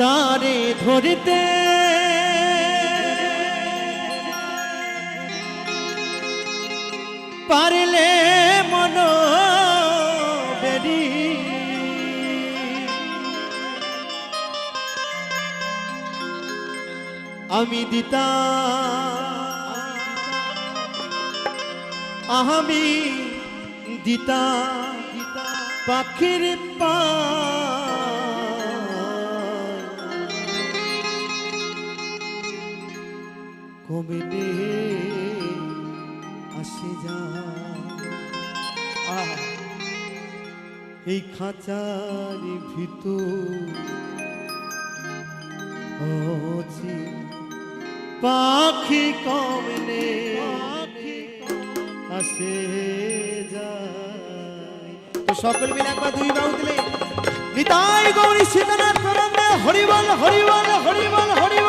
তারে ধরিতে। পারলে মন আমি দিতা আমি দিতা পাখির পা কমিনে আসে যা। এই খাঁচার ভিতর পাখি কমনে আসে যায়। তো সকল মিলে একবার দুই বাউ দিলে, নিতাই গৌরী সীতানাথ করন্দে, হরিবল হরিবল হরিবল হরিবল।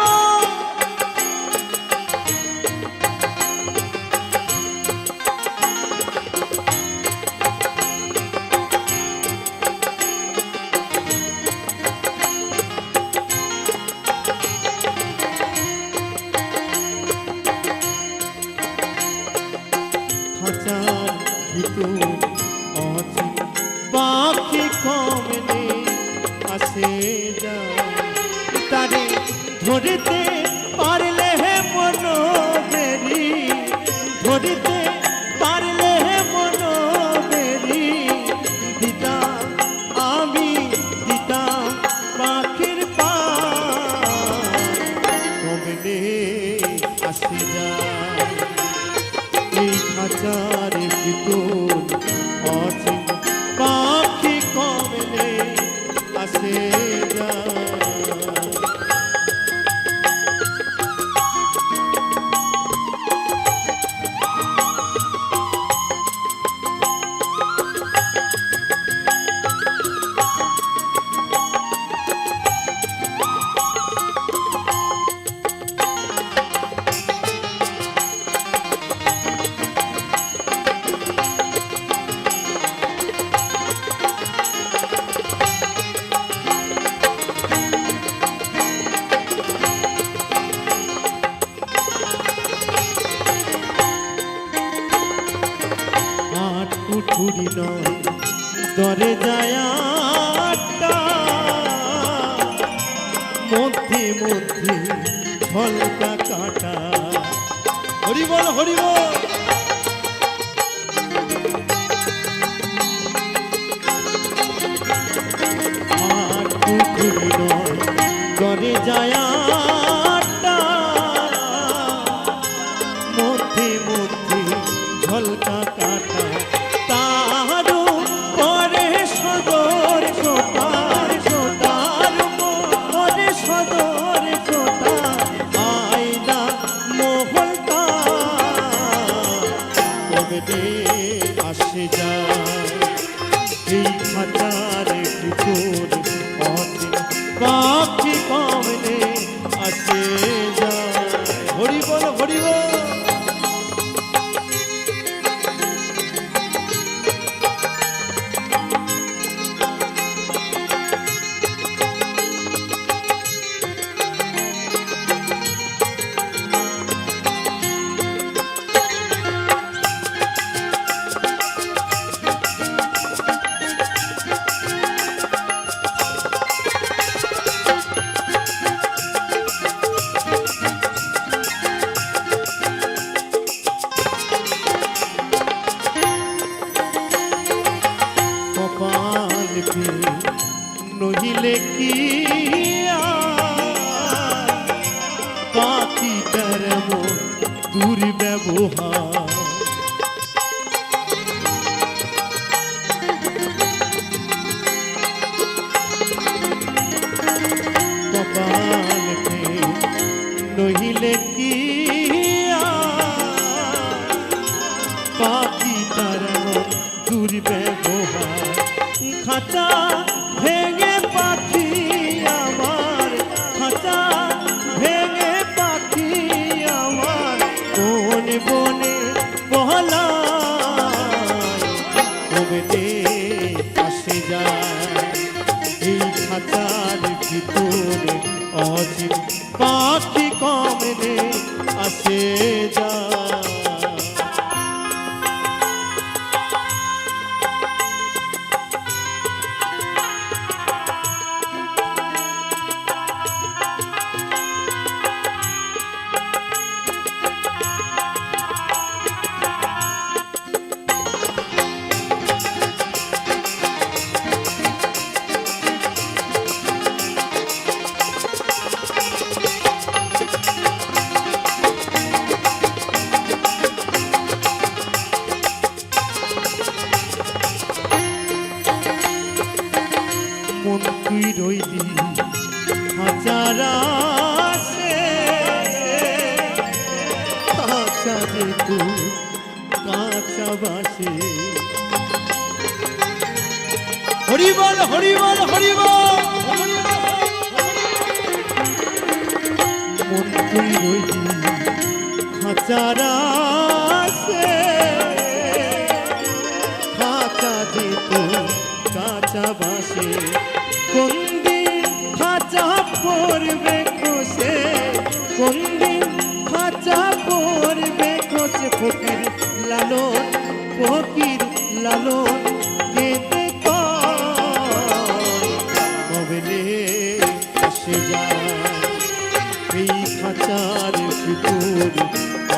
উঠুরি নয়, দরে যায়। মধ্যে মধ্যে ঝলকা কাটা। হরি বল হরি বল নয়, দরে যায় মধ্যে মধ্যে ঝলকা কাটা। জগতে আসে যায়। এই খাতার টুকুর পথে পাখি কমলে আসে যায়। হরি বল হরি বল। দেখলে কি পাখি তার দুর্ব্যবহার। জগতে আসে যায়। এই খাতার ভিতরে অচিন পাখি কমে আসে যায়। বাসে হরিবল হরিবল হরিবল। আসে খাঁচা যেত কাঁচা বাসে কোন দিন খাঁচা পড়বে খসে কোন দিন খাঁচা এসে যায় এই খাঁচার ভিতর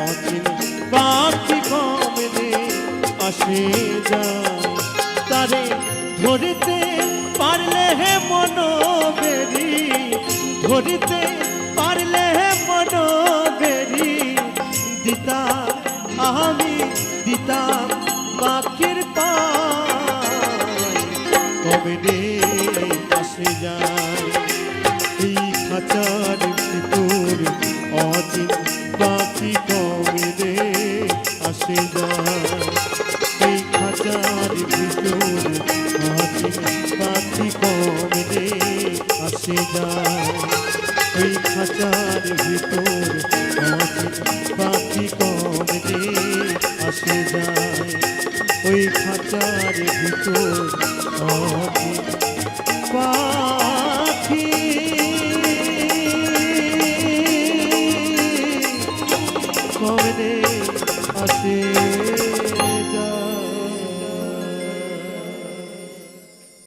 অচিন পাখি কমলে আসে যায় তারে ধরিতে পারলে হে মনোবেরি, ধরিতে পারলে হে মনোবেরি, দিতা আমি পাখির পায়, কবে আসে যায়। আসে যায়। এই খাঁচার ভিতর পাখি রে আসে যায়। ওই খাঁচার ভিতর